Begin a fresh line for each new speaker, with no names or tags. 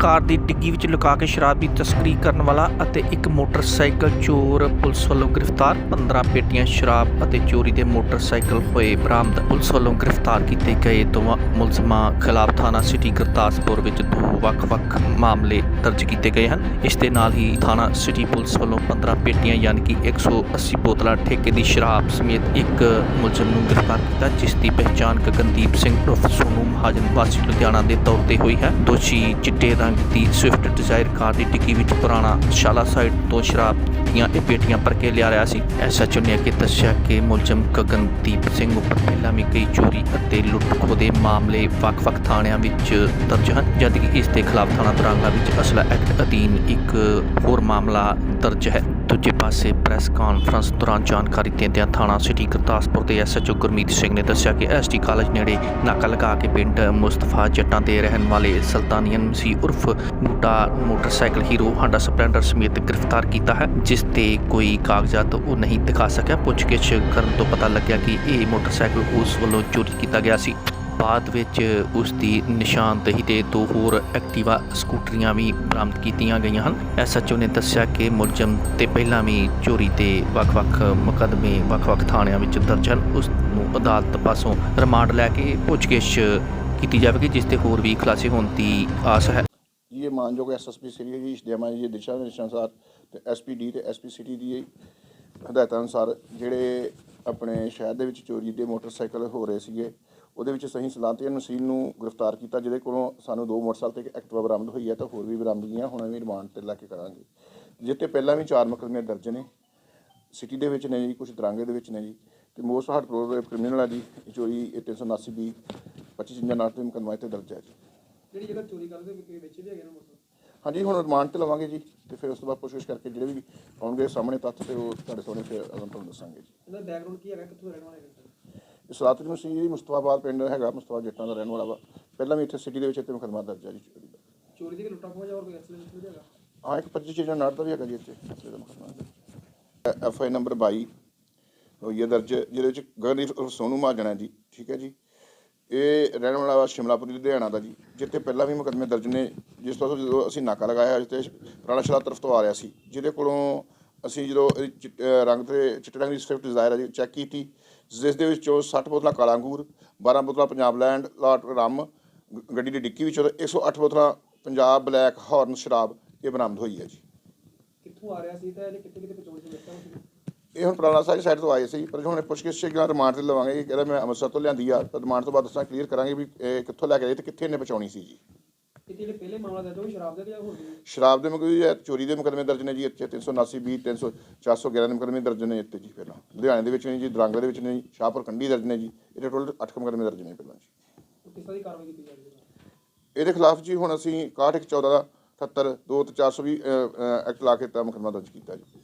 ਕਾਰ ਦੀ ਡਿੱਗੀ ਵਿੱਚ ਲੁਕਾ ਕੇ ਸ਼ਰਾਬ ਦੀ ਤਸਕਰੀ ਕਰਨ ਵਾਲਾ ਅਤੇ ਇੱਕ ਮੋਟਰਸਾਈਕਲ ਚੋਰ ਪੁਲਿਸ ਵੱਲੋਂ ਗ੍ਰਿਫਤਾਰ। 15 ਪੇਟੀਆਂ ਸ਼ਰਾਬ ਅਤੇ ਚੋਰੀ ਦੇ ਮੋਟਰਸਾਈਕਲ ਹੋਏ ਬਰਾਮਦ। ਪੁਲਿਸ ਵੱਲੋਂ ਗ੍ਰਿਫਤਾਰ ਕੀਤੇ ਗਏ ਦੋਵਾਂ ਮੁਲਜ਼ਮਾਂ ਖਿਲਾਫ ਥਾਣਾ ਸਿਟੀ ਗੁਰਦਾਸਪੁਰ ਵਿੱਚ ਦੋ ਵੱਖ-ਵੱਖ ਮਾਮਲੇ ਦਰਜ ਕੀਤੇ ਗਏ ਹਨ। ਇਸ ਦੇ ਨਾਲ ਹੀ ਥਾਣਾ ਸਿਟੀ ਪੁਲਿਸ ਵੱਲੋਂ 15 ਪੇਟੀਆਂ ਯਾਨੀ ਕਿ 180 ਬੋਤਲਾਂ ਠੇਕੇ ਦੀ ਸ਼ਰਾਬ ਸਮੇਤ ਇੱਕ ਮੁਲਜ਼ਮ ਨੂੰ ਗ੍ਰਿਫਤਾਰ ਕੀਤਾ, ਜਿਸ ਦੀ ਪਹਿਚਾਣ ਗਗਨਦੀਪ ਸਿੰਘ ਉਰਫ ਸੋਨੂ ਮਹਾਜਨ ਵਾਸੀ ਲੁਧਿਆਣਾ ਦੇ ਤੌਰ ਤੇ ਹੋਈ ਹੈ। ਦੋਸ਼ੀ ਚਿੱਟੇ ਦਾ ਰੰਗ ਦੀ ਸਵਿਫਟ ਡਿਜ਼ਾਇਰ ਕਾਰ ਦੀ ਡਿੱਗੀ ਵਿੱਚ ਪੁਰਾਣਾ ਸ਼ਾਲਾ ਸਾਈਡ ਤੋਂ ਸ਼ਰਾਬ ਦੀਆਂ ਇਹ ਪੇਟੀਆਂ ਭਰ ਕੇ ਲਿਆ ਰਿਹਾ ਸੀ। ਐਸਐਚਓ ਨੇ ਅੱਗੇ ਦੱਸਿਆ ਕਿ ਮੁਲਜ਼ਮ ਗਗਨਦੀਪ ਸਿੰਘ ਉੱਪਰ ਪਹਿਲਾਂ ਵੀ ਕਈ ਚੋਰੀ ਅਤੇ ਲੁੱਟ ਖੋਹ ਦੇ ਮਾਮਲੇ ਵੱਖ-ਵੱਖ ਥਾਣਿਆਂ ਵਿੱਚ ਦਰਜ ਹਨ, ਜਦਕਿ ਇਸ ਦੇ ਖਿਲਾਫ ਥਾਣਾ ਦਰਾਂਗਾ ਵਿੱਚ ਅਸਲਾ ਐਕਟ ਅਧੀਨ ਇੱਕ ਹੋਰ ਮਾਮਲਾ ਦਰਜ ਹੈ। ਦੂਜੇ ਪਾਸੇ ਪ੍ਰੈਸ ਕਾਨਫਰੰਸ ਦੌਰਾਨ ਜਾਣਕਾਰੀ ਦਿੰਦਿਆਂ ਥਾਣਾ ਸਿਟੀ ਗੁਰਦਾਸਪੁਰ ਦੇ ਐਸਐਚਓ ਗੁਰਮੀਤ ਸਿੰਘ ਨੇ ਦੱਸਿਆ ਕਿ ਐਸਟੀ ਕਾਲਜ ਨੇੜੇ ਨਾਕਾ ਲਗਾ ਕੇ ਪਿੰਡ ਮੁਸਤਫਾ ਜੱਟਾਂ ਦੇ ਰਹਿਣ ਵਾਲੇ ਸੁਲਤਾਨੀਅਨ ਮਸੀਹ ਉਰਫ Buta motorcycle Hero Honda Splendor ਸਮੇਤ ਗ੍ਰਿਫਤਾਰ ਕੀਤਾ ਹੈ, ਜਿਸ ਤੇ ਕੋਈ ਕਾਗਜ਼ਾਤ ਉਹ ਨਹੀਂ ਦਿਖਾ ਸਕਿਆ। ਪੁੱਛਗਿੱਛ ਕਰਨ ਤੋਂ ਪਤਾ ਲੱਗਿਆ ਕਿ ਇਹ ਮੋਟਰਸਾਈਕਲ ਉਸ ਵੱਲੋਂ ਚੋਰੀ ਕੀਤਾ ਗਿਆ ਸੀ। ਬਾਅਦ ਵਿੱਚ ਉਸ ਦੀ ਨਿਸ਼ਾਨਦੇਹੀ ਤੇ ਦੋ ਹੋਰ ਐਕਟਿਵਾ ਸਕੂਟਰੀਆਂ ਵੀ ਬਰਾਮਦ ਕੀਤੀਆਂ ਗਈਆਂ ਹਨ। ਐਸਐਚਓ ਨੇ ਦੱਸਿਆ ਕਿ ਮੁਲਜ਼ਮ ਤੇ ਪਹਿਲਾਂ ਵੀ ਚੋਰੀ 'ਤੇ ਵੱਖ-ਵੱਖ ਮੁਕੱਦਮੇ ਵੱਖ-ਵੱਖ ਥਾਣਿਆਂ ਵਿੱਚ ਦਰਜ ਹਨ। ਉਸ ਨੂੰ ਅਦਾਲਤ ਪਾਸੋਂ ਰਿਮਾਂਡ ਲੈ ਕੇ ਪੁੱਛਗਿੱਛ ਕੀਤੀ ਜਾਵੇਗੀ, ਜਿਸ ਤੇ ਹੋਰ ਵੀ ਖੁਲਾਸੇ ਹੋਣ ਦੀ ਆਸ ਹੈ।
ਇਹ ਮਾਨਯੋਗ ਐਸਐਸਪੀ ਸ੍ਰੀ ਜੀ ਦੇਵਾਂ ਜੀ ਦਿਸ਼ਾ ਨਿਰਦੇਸ਼ਾਂ ਅਨੁਸਾਰ ਤੇ ਐਸਪੀਡੀ ਤੇ ਐਸਪੀ ਸਿਟੀ ਦੀ ਹਦਾਇਤਾਂ ਅਨੁਸਾਰ ਜਿਹੜੇ ਆਪਣੇ ਸ਼ਹਿਰ ਦੇ ਵਿੱਚ ਚੋਰੀ ਦੇ ਮੋਟਰਸਾਈਕਲ ਹੋ ਰਹੇ ਸੀਗੇ ਉਹਦੇ ਵਿੱਚ ਸਹੀ ਸਲਾਮਤੀ ਨਸੀਨ ਨੂੰ ਗ੍ਰਿਫਤਾਰ ਕੀਤਾ ਜਿਹਦੇ ਕੋਲੋਂ ਸਾਨੂੰ ਦੋ ਮੋਟਰਸਾਈਕਲ ਤੇ ਇੱਕ ਐਕਟਿਵਾ ਬਰਾਮਦ ਹੋਈ ਹੈ ਤਾਂ ਹੋਰ ਵੀ ਬਰਾਮਦਗੀਆਂ ਹੁਣ ਵੀ ਰਿਮਾਂਡ ਤੇ ਲੈ ਕੇ ਕਰਾਂਗੇ। ਜਿੱਤੇ ਪਹਿਲਾਂ ਵੀ ਚਾਰ ਮੁਕੱਦਮੇ ਦਰਜ ਨੇ ਸਿਟੀ ਦੇ ਵਿੱਚ ਨੇ ਜੀ ਕੁਝ ਦਰਾਂਗੇ ਦੇ ਵਿੱਚ ਨੇ ਜੀ ਤੇ ਮੋਸਟ ਹਾਰਟ ਪ੍ਰੋਰ ਕ੍ਰਿਮੀਨਲ ਆ ਜੀ ਚੋਰੀ ਇਹ 379 ਬੀ 25 ਚਿੰਜਾ ਨਾਟ ਤੇ ਮੁਕੱਦਮਾ ਇੱਥੇ ਦਰਜ ਹੈ ਜੀ।
ਜਿਹੜੀ ਜਗ੍ਹਾ ਚੋਰੀ ਕਰਦੇ ਵਿੱਚ ਵੀ ਹੈਗੇ ਨਾ ਮੋਟਰ
ਹਾਂਜੀ ਹੁਣ ਰਿਮਾਂਡ ਤੇ ਲਵਾਂਗੇ ਜੀ ਤੇ ਫਿਰ ਉਸ ਤੋਂ ਬਾਅਦ ਕੋਸ਼ਿਸ਼ ਕਰਕੇ ਜਿਹੜੇ ਵੀ ਆਉਣਗੇ ਸਾਹਮਣੇ ਤੱਥ ਤੇ ਉਹ ਤੁਹਾਡੇ ਸਾਹਮਣੇ ਫਿਰ ਅਗਮ ਤੁਹਾਨੂੰ ਦੱਸਾਂਗੇ ਜੀ।
ਇਹਦਾ ਬੈਕਗ੍ਰਾਉਂਡ ਕੀ ਹੈਗਾ ਕਿੱਥੋਂ ਦਾ ਰਹਿਣ ਵਾਲੇ ਹੈਗੇ?
ਇਹ ਸਲਾਤਰੀ ਮਸੀਹ ਜੀ ਮੁਸਤਫਾਬਾਦ ਪਿੰਡ ਹੈਗਾ ਮੁਸਤਫਾ ਜੱਟਾਂ ਦਾ ਰਹਿਣ ਵਾਲਾ ਵਾ। ਪਹਿਲਾਂ ਵੀ ਇੱਥੇ ਸਿਟੀ ਦੇ ਵਿੱਚ ਇੱਥੇ ਮੁਕੱਦਮਾ ਦਰਜ ਹੈ ਜੀ। ਚੋਰੀ ਦਾ
ਚੋਰੀ ਦੀ ਲੁੱਟਾਂ ਖੋਹ ਜਾਂ ਹੋਰ ਕੋਈ ਐਕਸੀਡੈਂਟ ਵੀ ਹੈਗਾ?
ਹਾਂ ਇੱਕ 25 ਚੀਜ਼ਾਂ ਨਾਟ ਦਾ ਵੀ ਹੈਗਾ ਜੀ ਇੱਥੇ ਅਸਲੇ ਦਾ ਮੁਕੱਦਮਾ ਐਫ ਆਈ ਨੰਬਰ 22 ਹੋਈ ਦਰਜ ਜਿਹਦੇ ਵਿੱਚ ਗਗਨਦੀਪ ਸੋਨੂ ਹੈ ਜੀ ਠੀਕ ਹੈ ਜੀ। ਇਹ ਰਹਿਣ ਵਾਲਾ ਵਾ ਸ਼ਿਮਲਾਪੁਰੀ ਲੁਧਿਆਣਾ ਦਾ ਜੀ ਜਿੱਥੇ ਪਹਿਲਾਂ ਵੀ ਮੁਕੱਦਮੇ ਦਰਜ ਨੇ ਜਿਸ ਤੋਂ ਜਦੋਂ ਅਸੀਂ ਨਾਕਾ ਲਗਾਇਆ ਜਿੱਥੇ ਪੁਰਾਣਾ ਸ਼ਲਾ ਤਰਫ ਤੋਂ ਆ ਰਿਹਾ ਸੀ ਜਿਹਦੇ ਕੋਲੋਂ ਅਸੀਂ ਜਦੋਂ ਇਹਦੀ ਰੰਗ ਤੇ ਚਿੱਟੇ ਰੰਗ ਦੀ ਸਵਿਫਟ ਡਿਜ਼ਾਇਰ ਹੈ ਜੀ ਚੈੱਕ ਕੀਤੀ ਜਿਸ ਦੇ ਵਿੱਚੋਂ 60 ਬੋਤਲਾਂ ਕਾਲਾ ਅੰਗੂਰ 12 ਬੋਤਲਾਂ ਪੰਜਾਬ ਲੈਂਡ ਲਾਟ ਰਮ ਗੱਡੀ ਦੀ ਡਿੱਕੀ ਵਿੱਚੋਂ 108 ਬੋਤਲਾਂ ਪੰਜਾਬ ਬਲੈਕ ਹਾਰਨ ਸ਼ਰਾਬ ਇਹ ਬਰਾਮਦ ਹੋਈ ਹੈ ਜੀ।
ਕਿੱਥੋਂ ਆ ਰਿਹਾ ਸੀ ਤਾਂ ਇਹਨੇ ਕਿੱਥੇ ਕਿੱਥੇ ਚੋਰੀ ਸੀ? ਵੇਖਿਆ ਸੀ
ਇਹ ਹੁਣ ਪੁਰਾਣਾ ਸਾਰੀ ਸਾਈਡ ਤੋਂ ਆਏ ਸੀ ਪਰ ਹੁਣ ਪੁੱਛਗਿੱਛ ਸ਼ੇਗਾ ਰਿਮਾਂਡ ਤੇ ਲਵਾਂਗੇ ਕਿ ਕਹਿੰਦਾ ਮੈਂ ਅੰਮ੍ਰਿਤਸਰ ਤੋਂ ਲਿਆਂਦੀ ਆ ਰਿਮਾਂਡ ਤੋਂ ਬਾਅਦ ਦੱਸਾਂ ਕਲੀਅਰ ਕਰਾਂਗੇ ਵੀ ਇਹ ਕਿੱਥੋਂ ਲੈ ਕੇ ਆਏ ਤੇ ਕਿੱਥੇ ਇਹਨੇ ਪਹੁੰਚਾਉਣੀ ਸੀ ਜੀ।
ਇਹ ਜਿਹੜੇ ਪਹਿਲੇ ਮਾਮਲਾ ਦਰਜ ਹੋਈ ਸ਼ਰਾਬ ਦੇ ਜਾਂ ਹੋਰ ਵੀ?
ਸ਼ਰਾਬ ਦੇ ਮੁਕੱਦਮੇ ਚੋਰੀ ਦੇ ਮੁਕੱਦਮੇ ਦਰਜ ਨੇ ਜੀ ਇੱਥੇ 379 ਬੀ 300 411 ਦੇ ਮੁਕੱਦਮੇ ਦਰਜ ਨੇ ਇੱਥੇ ਜੀ ਪਹਿਲਾਂ। ਲੁਧਿਆਣੇ ਦੇ ਵਿੱਚ ਨੇ ਜੀ ਦਰਾਂਗੇ ਦੇ ਵਿੱਚ ਨੇ ਜੀ ਸ਼ਾਹਪੁਰ ਕੰਡੀ ਦਰਜ ਨੇ ਜੀ ਇਹਦੇ ਟੋਟਲ 8 ਮੁਕੱਦਮੇ ਦਰਜ ਨੇ ਪਹਿਲਾਂ ਜੀ।
ਉਹ ਕਿਸ ਤਰ੍ਹਾਂ ਦੀ ਕਾਰਵਾਈ ਕੀਤੀ ਜਾ ਰਹੀ ਹੈ?
ਇਹਦੇ ਖਿਲਾਫ ਜੀ ਹੁਣ ਅਸੀਂ 6114 78 2 ਤੇ 420 ਐਕਟ ਲਾ ਕੇ ਤਾਂ ਮੁਕੱਦਮਾ ਦਰਜ ਕੀਤਾ ਜੀ।